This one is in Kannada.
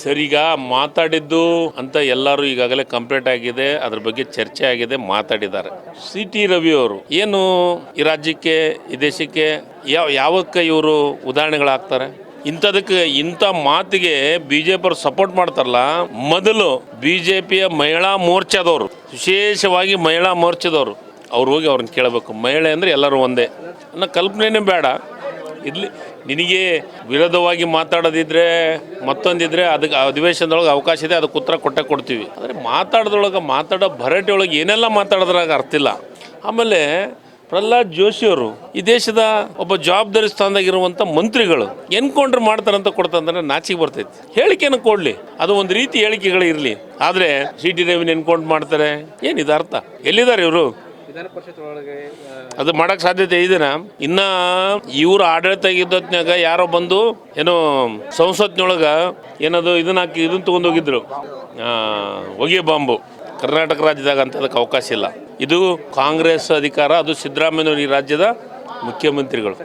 ಸರ್? ಈಗ ಮಾತಾಡಿದ್ದು ಅಂತ ಎಲ್ಲರೂ ಈಗಾಗಲೇ ಕಂಪ್ಲೀಟ್ ಆಗಿದೆ, ಅದ್ರ ಬಗ್ಗೆ ಚರ್ಚೆ ಆಗಿದೆ, ಮಾತಾಡಿದ್ದಾರೆ. ಸಿ ಟಿ ರವಿ ಅವರು, ಏನು ಈ ರಾಜ್ಯಕ್ಕೆ, ಈ ದೇಶಕ್ಕೆ ಯಾವ, ಯಾವಕ್ಕೆ ಇವರು ಉದಾಹರಣೆಗಳಾಗ್ತಾರೆ? ಇಂಥದಕ್ಕೆ, ಇಂಥ ಮಾತಿಗೆ ಬಿ ಜೆ ಪಿ ಸಪೋರ್ಟ್ ಮಾಡ್ತಾರಲ್ಲ, ಮೊದಲು ಬಿ ಜೆ ಪಿಯ ಮಹಿಳಾ ಮೋರ್ಚಾದವರು, ವಿಶೇಷವಾಗಿ ಮಹಿಳಾ ಮೋರ್ಚಾದವರು, ಅವ್ರು ಹೋಗಿ ಅವ್ರನ್ನ ಕೇಳಬೇಕು. ಮಹಿಳೆ ಅಂದರೆ ಎಲ್ಲರೂ ಒಂದೇ. ಅನ್ನೋ ಕಲ್ಪನೆನೇ ಬೇಡ. ಇರ್ಲಿ, ನಿನಗೆ ವಿರೋಧವಾಗಿ ಮಾತಾಡೋದಿದ್ರೆ ಮತ್ತೊಂದಿದ್ರೆ ಅದಕ್ಕೆ ಅಧಿವೇಶನದೊಳಗೆ ಅವಕಾಶ ಇದೆ, ಅದಕ್ಕೆ ಉತ್ತರ ಕೊಟ್ಟೆ ಕೊಡ್ತೀವಿ. ಆದರೆ ಮಾತಾಡೋದ್ರೊಳಗೆ ಮಾತಾಡೋ ಭರಾಟೆ ಒಳಗೆ ಏನೆಲ್ಲ ಮಾತಾಡೋದ್ರಾಗ ಅರ್ಥ ಇಲ್ಲ. ಆಮೇಲೆ ಪ್ರಹ್ಲಾದ್ ಜೋಶಿಯವರು ಈ ದೇಶದ ಒಬ್ಬ ಜವಾಬ್ದಾರಿ ಸ್ಥಾನದಾಗಿರುವಂಥ ಮಂತ್ರಿಗಳು ಎನ್ಕೌಂಟ್ರ್ ಮಾಡ್ತಾರಂತ ಕೊಡ್ತಂದ್ರೆ ನಾಚಿಗೆ ಬರ್ತೈತಿ. ಹೇಳಿಕೆನ ಕೊಡಲಿ. ಅದು ಒಂದು ರೀತಿ ಹೇಳಿಕೆಗಳು ಇರಲಿ. ಆದರೆ ಸಿ ಟಿ ರವಿನ ಎನ್ಕೌಂಟ್ ಮಾಡ್ತಾರೆ. ಏನಿದೆ ಅರ್ಥ? ಎಲ್ಲಿದ್ದಾರೆ ಇವರು? ವಿಧಾನ ಪರಿಷತ್ ಒಳಗೆ ಅದು ಮಾಡಕ್ ಸಾಧ್ಯತೆ ಇದೆನಾ? ಇನ್ನ ಇವ್ರ ಆಡಳಿತ ಇದ್ದತ್ನಾಗ ಯಾರೋ ಬಂದು ಏನೋ ಸಂಸತ್ನೊಳಗ ಏನದು ಇದನ್ನ ಹಾಕಿ ಇದನ್ನ ತಗೊಂಡು ಹೋಗಿದ್ರು ಹೊಗೆ ಬಾಂಬು. ಕರ್ನಾಟಕ ರಾಜ್ಯದಾಗ ಅಂತದಕ್ಕೆ ಅವಕಾಶ ಇಲ್ಲ. ಇದು ಕಾಂಗ್ರೆಸ್ ಅಧಿಕಾರ ಅದು ಸಿದ್ದರಾಮಯ್ಯ ಈ ರಾಜ್ಯದ ಮುಖ್ಯಮಂತ್ರಿಗಳು.